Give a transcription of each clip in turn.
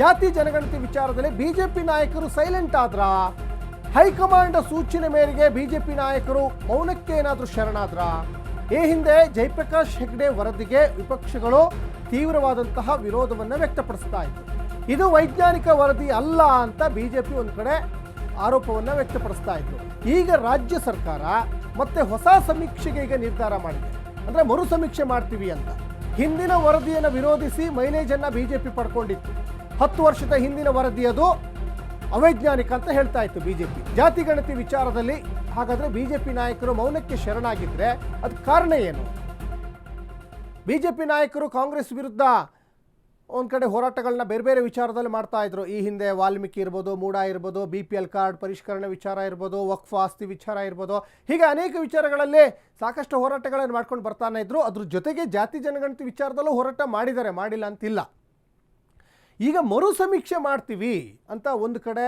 ಜಾತಿ ಜನಗಣತಿ ವಿಚಾರದಲ್ಲಿ ಬಿಜೆಪಿ ನಾಯಕರು ಸೈಲೆಂಟ್ ಆದ್ರ? ಹೈಕಮಾಂಡ್ ಸೂಚನೆ ಮೇರೆಗೆ ಬಿಜೆಪಿ ನಾಯಕರು ಮೌನಕ್ಕೆ ಏನಾದರೂ ಶರಣಾದ್ರ? ಈ ಹಿಂದೆ ಜಯಪ್ರಕಾಶ್ ಹೆಗ್ಡೆ ವರದಿಗೆ ವಿಪಕ್ಷಗಳು ತೀವ್ರವಾದಂತಹ ವಿರೋಧವನ್ನು ವ್ಯಕ್ತಪಡಿಸ್ತಾ ಇತ್ತು ಇದು ವೈಜ್ಞಾನಿಕ ವರದಿ ಅಲ್ಲ ಅಂತ ಬಿಜೆಪಿ ಒಂದು ಕಡೆ ಆರೋಪವನ್ನು ವ್ಯಕ್ತಪಡಿಸ್ತಾ ಇತ್ತು ಈಗ ರಾಜ್ಯ ಸರ್ಕಾರ ಮತ್ತೆ ಹೊಸ ಸಮೀಕ್ಷೆಗೆ ಈಗ ನಿರ್ಧಾರ ಮಾಡಿದೆ. ಅಂದ್ರೆ ಮರು ಸಮೀಕ್ಷೆ ಮಾಡ್ತೀವಿ ಅಂತ. ಹಿಂದಿನ ವರದಿಯನ್ನು ವಿರೋಧಿಸಿ ಮೈಲೇಜನ್ನು ಬಿಜೆಪಿ ಪಡ್ಕೊಂಡಿತ್ತು. ಹತ್ತು ವರ್ಷದ ಹಿಂದಿನ ವರದಿ ಅದು ಅವೈಜ್ಞಾನಿಕ ಅಂತ ಹೇಳ್ತಾ ಇತ್ತು ಬಿಜೆಪಿ. ಜಾತಿ ಗಣತಿ ವಿಚಾರದಲ್ಲಿ ಹಾಗಾದ್ರೆ ಬಿಜೆಪಿ ನಾಯಕರು ಮೌನಕ್ಕೆ ಶರಣಾಗಿದ್ರೆ ಅದು ಕಾರಣ ಏನು? ಬಿಜೆಪಿ ನಾಯಕರು ಕಾಂಗ್ರೆಸ್ ವಿರುದ್ಧ ಒಂದು ಕಡೆ ಹೋರಾಟಗಳನ್ನ ಬೇರೆ ಬೇರೆ ವಿಚಾರದಲ್ಲಿ ಮಾಡ್ತಾ ಇದ್ರು. ಈ ಹಿಂದೆ ವಾಲ್ಮೀಕಿ ಇರ್ಬೋದು, ಮೂಡ ಇರ್ಬೋದು ಬಿ ಪಿ ಎಲ್ ಕಾರ್ಡ್ ಪರಿಷ್ಕರಣೆ ವಿಚಾರ ಇರ್ಬೋದು, ವಕ್ಫ್ ಆಸ್ತಿ ವಿಚಾರ ಇರ್ಬೋದು, ಹೀಗೆ ಅನೇಕ ವಿಚಾರಗಳಲ್ಲಿ ಸಾಕಷ್ಟು ಹೋರಾಟಗಳನ್ನು ಮಾಡ್ಕೊಂಡು ಬರ್ತಾನೆ ಇದ್ರು. ಅದ್ರ ಜೊತೆಗೆ ಜಾತಿ ಜನಗಣತಿ ವಿಚಾರದಲ್ಲೂ ಹೋರಾಟ ಮಾಡಿದ್ದಾರೆ, ಮಾಡಿಲ್ಲ ಅಂತಿಲ್ಲ. ಈಗ ಮರು ಸಮೀಕ್ಷೆ ಮಾಡ್ತೀವಿ ಅಂತ ಒಂದು ಕಡೆ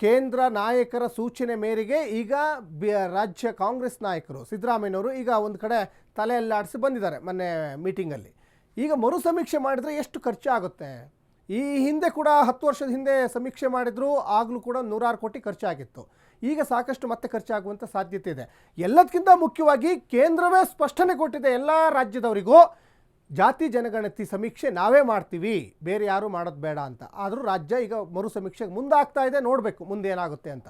ಕೇಂದ್ರ ನಾಯಕರ ಸೂಚನೆ ಮೇರೆಗೆ ಈಗ ರಾಜ್ಯ ಕಾಂಗ್ರೆಸ್ ನಾಯಕರು ಸಿದ್ದರಾಮಯ್ಯನವರು ಈಗ ಒಂದು ಕಡೆ ತಲೆಯಲ್ಲಾಡಿಸಿ ಬಂದಿದ್ದಾರೆ ಮೊನ್ನೆ ಮೀಟಿಂಗಲ್ಲಿ. ಈಗ ಮರು ಸಮೀಕ್ಷೆ ಮಾಡಿದರೆ ಎಷ್ಟು ಖರ್ಚಾಗುತ್ತೆ? ಈ ಹಿಂದೆ ಕೂಡ ಹತ್ತು ವರ್ಷದ ಹಿಂದೆ ಸಮೀಕ್ಷೆ ಮಾಡಿದ್ರು, ಆಗಲೂ ಕೂಡ ನೂರಾರು ಕೋಟಿ ಖರ್ಚಾಗಿತ್ತು. ಈಗ ಸಾಕಷ್ಟು ಮತ್ತೆ ಖರ್ಚಾಗುವಂಥ ಸಾಧ್ಯತೆ ಇದೆ. ಎಲ್ಲದಕ್ಕಿಂತ ಮುಖ್ಯವಾಗಿ ಕೇಂದ್ರವೇ ಸ್ಪಷ್ಟನೆ ಕೊಟ್ಟಿದೆ ಎಲ್ಲ ರಾಜ್ಯದವರಿಗೂ. ಜಾತಿ ಜನಗಣತಿ ಸಮೀಕ್ಷೆ ನಾವೇ ಮಾಡ್ತೀವಿ. ಬೇರೆ ಯಾರು ಮಾಡೋದು ಬೇಡ ಅಂತ. ಆದರೂ ರಾಜ್ಯ ಈಗ ಮರು ಸಮೀಕ್ಷೆಗೆ ಮುಂದಾಗ್ತಾ ಇದೆ. ನೋಡಬೇಕು ಮುಂದೆ ಏನಾಗುತ್ತೆ ಅಂತ.